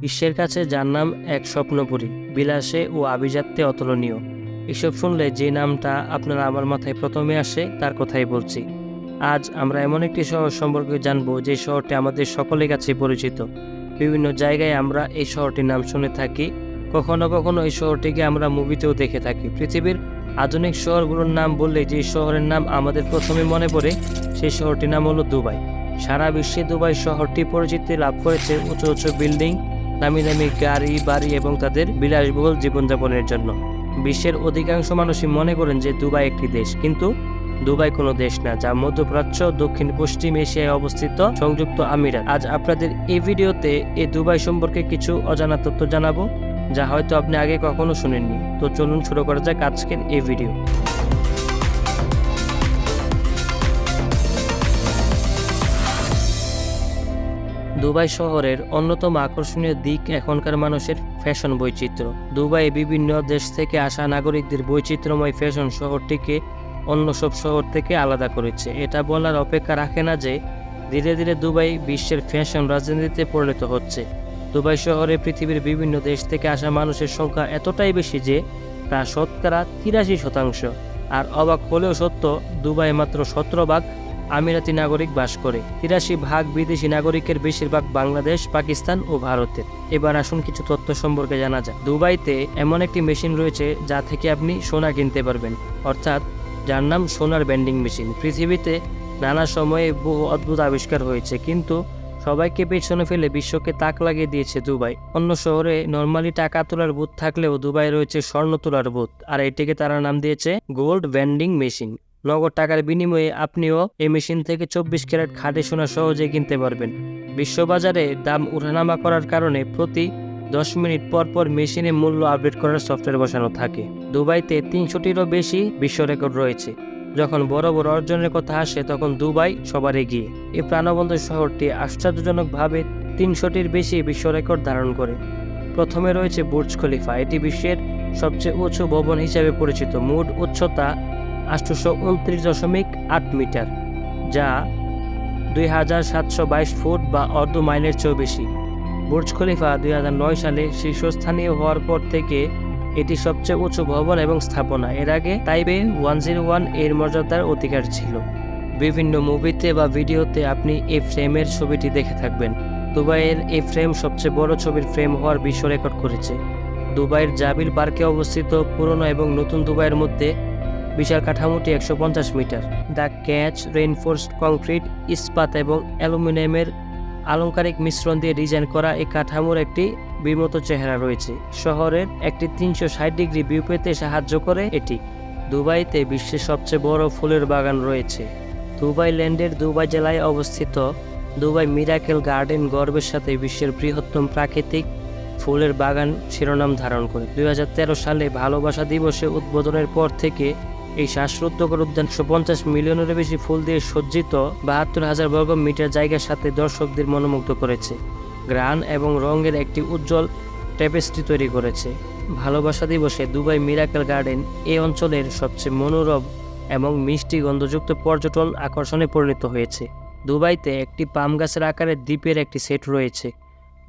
বিশ্বের কাছে যার নাম এক স্বপ্নপুরী, বিলাসে ও আভিজাত্যে অতুলনীয়। এসব শুনলে যে নামটা আপনারা আমার মাথায় প্রথমে আসে, তার কথাই বলছি। আজ আমরা এমন একটি শহর সম্পর্কে জানব যে শহরটি আমাদের সকলের কাছে পরিচিত। বিভিন্ন জায়গায় আমরা এই শহরটির নাম শুনে থাকি। কখনো কখনো এই শহরটিকে আমরা মুভিতেও দেখে থাকি। পৃথিবীর আধুনিক শহরগুলোর নাম বললে যে শহরের নাম আমাদের প্রথমে মনে পড়ে, সেই শহরটির নাম হলো দুবাই। সারা বিশ্বে দুবাই শহরটি পরিচিতি লাভ করেছে উঁচু উঁচু বিল্ডিং দামি দামি গাড়ি, বাড়ি এবং তাদের বিলাসবহুল জীবনযাপনের জন্য। বিশ্বের অধিকাংশ মানুষই মনে করেন যে দুবাই একটি দেশ, কিন্তু দুবাই কোনো দেশ না, যা মধ্যপ্রাচ্য, দক্ষিণ, পশ্চিম এশিয়ায় অবস্থিত সংযুক্ত আমিরাত। আজ আপনাদের এই ভিডিওতে এই দুবাই সম্পর্কে কিছু অজানা তথ্য জানাব, যা হয়তো আপনি আগে কখনো শুনেননি। তো চলুন শুরু করা যাক আজকের এই ভিডিও। দুবাই শহরের অন্যতম আকর্ষণীয় দিক এখনকার মানুষের ফ্যাশন বৈচিত্র্য। দুবাই বিভিন্ন দেশ থেকে আসা নাগরিকদের বৈচিত্র্যময় ফ্যাশন শহরটিকে অন্য সব শহর থেকে আলাদা করেছে। এটা বলার অপেক্ষা রাখে না যে, ধীরে ধীরে দুবাই বিশ্বের ফ্যাশন রাজনীতিতে পরিণত হচ্ছে। দুবাই শহরে পৃথিবীর বিভিন্ন দেশ থেকে আসা মানুষের সংখ্যা এতটাই বেশি যে তা শতকরা তিরাশি শতাংশ। আর অবাক হলেও সত্য, দুবাই মাত্র সতেরো ভাগ আমিরাতি নাগরিক বাস করে। তিরাশি ভাগ বিদেশি নাগরিকের বেশিরভাগ বাংলাদেশ, পাকিস্তান ও ভারতের। এবার আসুন কিছু তথ্য সম্পর্কে জানা যাক। দুবাইতে এমন একটি মেশিন রয়েছে যা থেকে আপনি সোনা কিনতে পারবেন। অর্থাৎ যার নাম সোনার ব্যান্ডিং মেশিন। পৃথিবীতে নানা সময়ে বহু অদ্ভুত আবিষ্কার হয়েছে, কিন্তু সবাইকে পেছনে ফেলে বিশ্বকে তাক লাগিয়ে দিয়েছে দুবাই। অন্য শহরে নর্মালি টাকা তোলার বুথ থাকলেও দুবাই রয়েছে স্বর্ণ তোলার বুথ। আর এটিকে তারা নাম দিয়েছে গোল্ড ভ্যান্ডিং মেশিন। নগদ টাকার বিনিময়ে আপনিও এই মেশিন থেকে চব্বিশ ক্যারেট খাঁটি সোনা সহজে কিনতে পারবেন। বিশ্ববাজারে দাম উঠানামা করার কারণে প্রতি দশ মিনিট পর পর মেশিনে মূল্য আপডেট করার সফটওয়্যার বসানো থাকে। দুবাইতে তিনশোটিরও বেশি বিশ্ব রেকর্ড রয়েছে। যখন বড় বড় অর্জনের কথা আসে, তখন দুবাই সবার এগিয়ে। এই প্রাণবন্ত শহরটি আশ্চর্যজনকভাবে তিনশোটির বেশি বিশ্ব রেকর্ড ধারণ করে। প্রথমে রয়েছে বুর্জ খলিফা। এটি বিশ্বের সবচেয়ে উঁচু ভবন হিসেবে পরিচিত। মোট উচ্চতা আটশোশো উনত্রিশ দশমিক আট মিটার, যা দুই হাজার সাতশো বাইশ ফুট বা অর্ধ মাইলের চেয়েও বেশি। বুর্জ খলিফা দুই হাজার নয় সালে শীর্ষস্থানীয় হওয়ার পর থেকে এটি সবচেয়ে উঁচু ভবন এবং স্থাপনা। এর আগে তাইবে ওয়ান জিরো ওয়ানের মর্যাদার অধিকার ছিল। বিভিন্ন মুভিতে বা ভিডিওতে আপনি এই ফ্রেমের ছবিটি দেখে থাকবেন। দুবাইয়ের এই ফ্রেম সবচেয়ে বড় ছবির ফ্রেম হওয়ার বিশ্ব রেকর্ড করেছে। দুবাইয়ের জাবিল পার্কে অবস্থিত পুরনো এবং নতুন দুবাইয়ের মধ্যে বিশাল কাঠামোটি একশো পঞ্চাশ metre. The catch reinforced concrete, ইস্পাত এবং অ্যালুমিনিয়ামের আলংকারিক মিশ্রণ দিয়ে ডিজাইন করা এই কাঠামোর একটি বিমত চেহারা রয়েছে। শহরের একটি তিনশো ষাট ডিগ্রি ভিউ পেতে সাহায্য করে এটি। দুবাইতে বিশ্বের সবচেয়ে বড় ফুলের বাগান রয়েছে। দুবাই ল্যান্ডের দুবাই জেলায় অবস্থিত দুবাই মিরাকেল গার্ডেন গর্বের সাথে বিশ্বের বৃহত্তম প্রাকৃতিক ফুলের বাগান শিরোনাম ধারণ করে। দুই হাজার তেরো সালে ভালোবাসা দিবসে উদ্বোধনের পর থেকে এই শ্বাসরুদ্ধকর উদ্যান একশো পঞ্চাশ মিলিয়নেরও বেশি ফুল দিয়ে সজ্জিত বাহাত্তর হাজার বর্গ মিটার জায়গার সাথে দর্শকদের মনোমুগ্ধ করেছে। গ্রান এবং রঙের একটি উজ্জ্বল ট্যাপেস্ট্রি তৈরি করেছে। ভালোবাসা দিবসে দুবাই মিরাকেল গার্ডেন এই অঞ্চলের সবচেয়ে মনোরম এবং মিষ্টি গন্ধযুক্ত পর্যটন আকর্ষণে পরিণত হয়েছে। দুবাইতে একটি পাম গাছের আকারের দ্বীপের একটি সেট রয়েছে।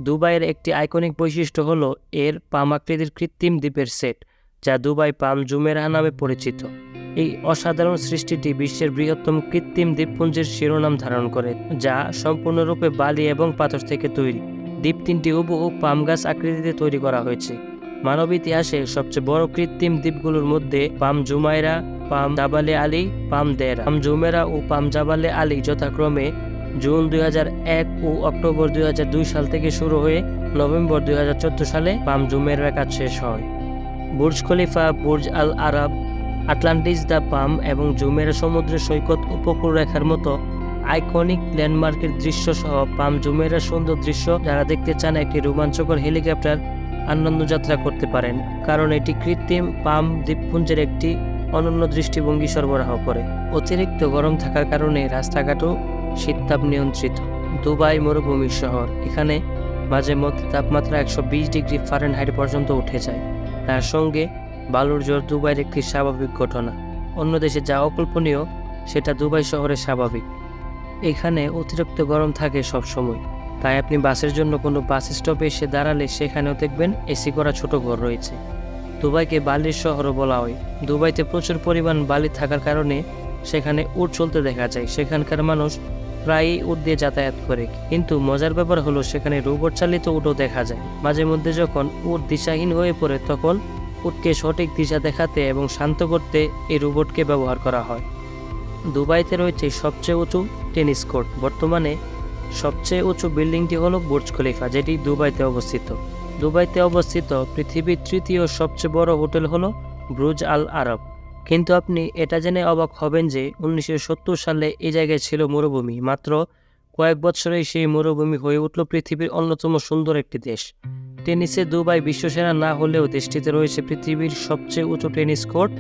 দুবাইয়ের একটি আইকনিক বৈশিষ্ট্য হলো এর পাম আকৃতির কৃত্রিম দ্বীপের সেট। যা দুবাই পাম জুমেরা নামে পরিচিত। এই অসাধারণ সৃষ্টিটি বিশ্বের বৃহত্তম কৃত্রিম দ্বীপপুঞ্জের শিরোনাম ধারণ করে, যা সম্পূর্ণরূপে বালি এবং পাথর থেকে তৈরি। দ্বীপ তিনটি হুবহু পাম গাছ আকৃতিতে তৈরি করা হয়েছে। মানব ইতিহাসে সবচেয়ে বড় কৃত্রিম দ্বীপগুলোর মধ্যে পাম জুমাইরা পাম জাবালে আলী, পাম দেরা পাম জুমেরা ও পাম জাবালে আলী যথাক্রমে জুন দুই হাজার এক ও অক্টোবর দুই হাজার দুই সাল থেকে শুরু হয়ে নভেম্বর দুই হাজার চোদ্দ সালে পাম জুমেরার কাজ শেষ হয়। Burj Khalifa, Burj Al Arab Atlantis, the Palm এবং জুমেরা সমুদ্রের সৈকত উপকূল রেখার মতো আইকনিক ল্যান্ডমার্কের দৃশ্য সহ পাম জুমেরা সুন্দর দৃশ্য যারা দেখতে চান একটি রোমাঞ্চকর হেলিকপ্টার আনন্দযাত্রা করতে পারেন, কারণ এটি কৃত্রিম পাম দ্বীপপুঞ্জের একটি অনন্য দৃষ্টিভঙ্গি সরবরাহ করে। অতিরিক্ত গরম থাকার কারণে রাস্তাঘাটও শীততাপ নিয়ন্ত্রিত। দুবাই মরুভূমির শহর, এখানে মাঝে মধ্যে তাপমাত্রা একশো বিশ ডিগ্রি ফারেনহাইট পর্যন্ত উঠে যায়। তার সঙ্গে বালুর জ্বর দুবাইয়ের একটি স্বাভাবিক ঘটনা। অন্য দেশে যা অকল্পনীয়, সেটা দুবাই শহরে স্বাভাবিক। এখানে অতিরিক্ত গরম থাকে সব সময় তাই আপনি বাসের জন্য কোনো বাস স্টপে এসে দাঁড়ালে সেখানেও দেখবেন এসি করা ছোট ঘর রয়েছে। দুবাইকে বালির শহরও বলা হয়। দুবাইতে প্রচুর পরিমাণ বালি থাকার কারণে সেখানে উট চলতে দেখা যায়। সেখানকার মানুষ প্রায়ই উট দিয়ে যাতায়াত করে। কিন্তু মজার ব্যাপার হলো সেখানে রোবট চালিত উটও দেখা যায়। মাঝে মধ্যে যখন উট দিশাহীন হয়ে পড়ে, তখন উটকে সঠিক দিশা দেখাতে এবং শান্ত করতে এই রোবটকে ব্যবহার করা হয়। দুবাইতে রয়েছে সবচেয়ে উঁচু টেনিস কোর্ট। বর্তমানে সবচেয়ে উঁচু বিল্ডিংটি হলো বুর্জ খলিফা, যেটি দুবাইতে অবস্থিত। দুবাইতে অবস্থিত পৃথিবীর তৃতীয় সবচেয়ে বড় হোটেল হলো ব্রুজ আল আরব। কিন্তু আপনি এটা জেনে অবাক হবেন যে উনিশশো সত্তর সালে এই জায়গায় ছিল মরুভূমি। মাত্র কয়েক বছরেই সেই মরুভূমি হয়ে উঠল পৃথিবীর অন্যতম সুন্দর একটি দেশ। টেনিসে দুবাই বিশ্বসেরা না হলেও দেশটিতে রয়েছে পৃথিবীর সবচেয়ে উঁচু টেনিস কোর্ট,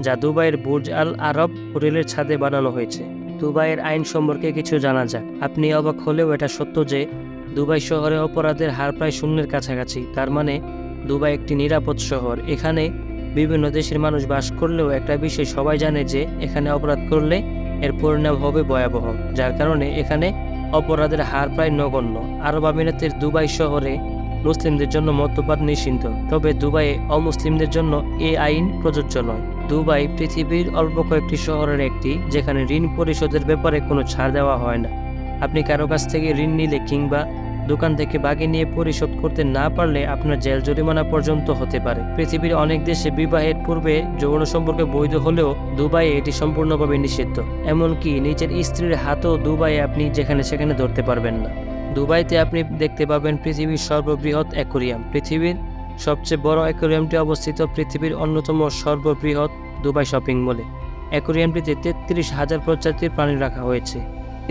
যা দুবাইয়ের বুর্জ আল আরব হোটেলের ছাদে বানানো হয়েছে। দুবাইয়ের আইন সম্পর্কে কিছু জানা যাক। আপনি অবাক হলেও এটা সত্য যে দুবাই শহরে অপরাধের হার প্রায় শূন্যের কাছাকাছি। তার মানে দুবাই একটি নিরাপদ শহর। এখানে বিভিন্ন দেশের মানুষ বাস করলেও একটা বিষয় সবাই জানে যে এখানে অপরাধ করলে এর পরিণাম হবে ভয়াবহ, যার কারণে এখানে অপরাধের হার প্রায় নগণ্য। আরব আমিরাতের দুবাই শহরে মুসলিমদের জন্য মদ্যপান নিষিদ্ধ, তবে দুবাইয়ে অমুসলিমদের জন্য এ আইন প্রযোজ্য নয়। দুবাই পৃথিবীর অল্প কয়েকটি শহরের একটি, যেখানে ঋণ পরিশোধের ব্যাপারে কোনো ছাড় দেওয়া হয় না। আপনি কারও কাছ থেকে ঋণ নিলে কিংবা দোকান থেকে বাকি নিয়ে পরিশোধ করতে না পারলে আপনার জেল জরিমানা পর্যন্ত হতে পারে। পৃথিবীর অনেক দেশে বিবাহের পূর্বে যৌন সম্পর্কে বৈধ হলেও দুবাইয়ে এটি সম্পূর্ণভাবে নিষিদ্ধ। এমনকি নিজের স্ত্রীর হাতও দুবাইয়ে আপনি যেখানে সেখানে ধরতে পারবেন না। দুবাইতে আপনি দেখতে পাবেন পৃথিবীর সর্ববৃহৎ অ্যাকোরিয়াম। পৃথিবীর সবচেয়ে বড় অ্যাকোরিয়ামটি অবস্থিত পৃথিবীর অন্যতম সর্ববৃহৎ দুবাই শপিং মলে। অ্যাকোরিয়ামটিতে তেত্রিশ হাজার প্রজাতির প্রাণী রাখা হয়েছে।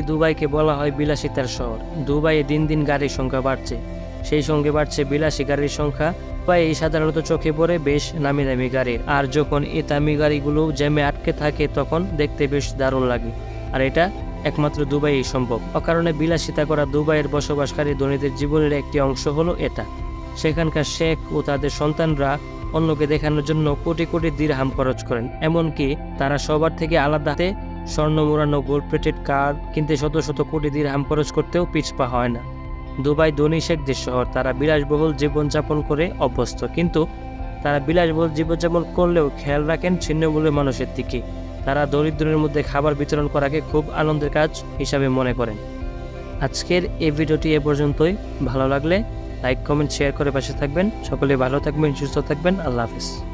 দুবাইকে বলা হয় বিলাসিতার শহর। দুবাইয়ে দিন দিন গাড়ির সংখ্যা বাড়ছে। সেই সঙ্গে বাড়ছে বিলাসী গাড়ির সংখ্যা। দুবাই এই সাধারণত চোখে পড়ে বেশ নামি দামি গাড়ির। আর যখন এই দামি গাড়িগুলো জ্যামে আটকে থাকে, তখন দেখতে বেশ দারুণ লাগে। আর এটা একমাত্র দুবাইই সম্ভব। অকারণে বিলাসিতা করা দুবাইয়ের বসবাসকারী ধনীদের জীবনের একটি অংশ হলো এটা। সেখানকার শেখ ও তাদের সন্তানরা অন্যকে দেখানোর জন্য কোটি কোটি দিরহাম খরচ করেন। এমনকি তারা সবার থেকে আলাদাতে স্বর্ণ মোড়ানো গোল্ড প্লেটেড কার কিনতে শত শত কোটি দিরহাম খরচ করতেও পিছপা হয় না। দুবাই, ধনী শেখদের শহর তারা বিলাসবহুল জীবনযাপন করে অভ্যস্ত। কিন্তু তারা বিলাসবহুল জীবনযাপন করলেও খেয়াল রাখেন ছিন্নমূল্যের মানুষের দিকে। তারা দরিদ্রের মধ্যে খাবার বিতরণ করাকে খুব আনন্দের কাজ হিসাবে মনে করেন। আজকের এই ভিডিওটি এ পর্যন্তই। ভালো লাগলে লাইক, কমেন্ট, শেয়ার করে পাশে থাকবেন। সকলে ভালো থাকবেন, সুস্থ থাকবেন। আল্লাহ হাফিজ।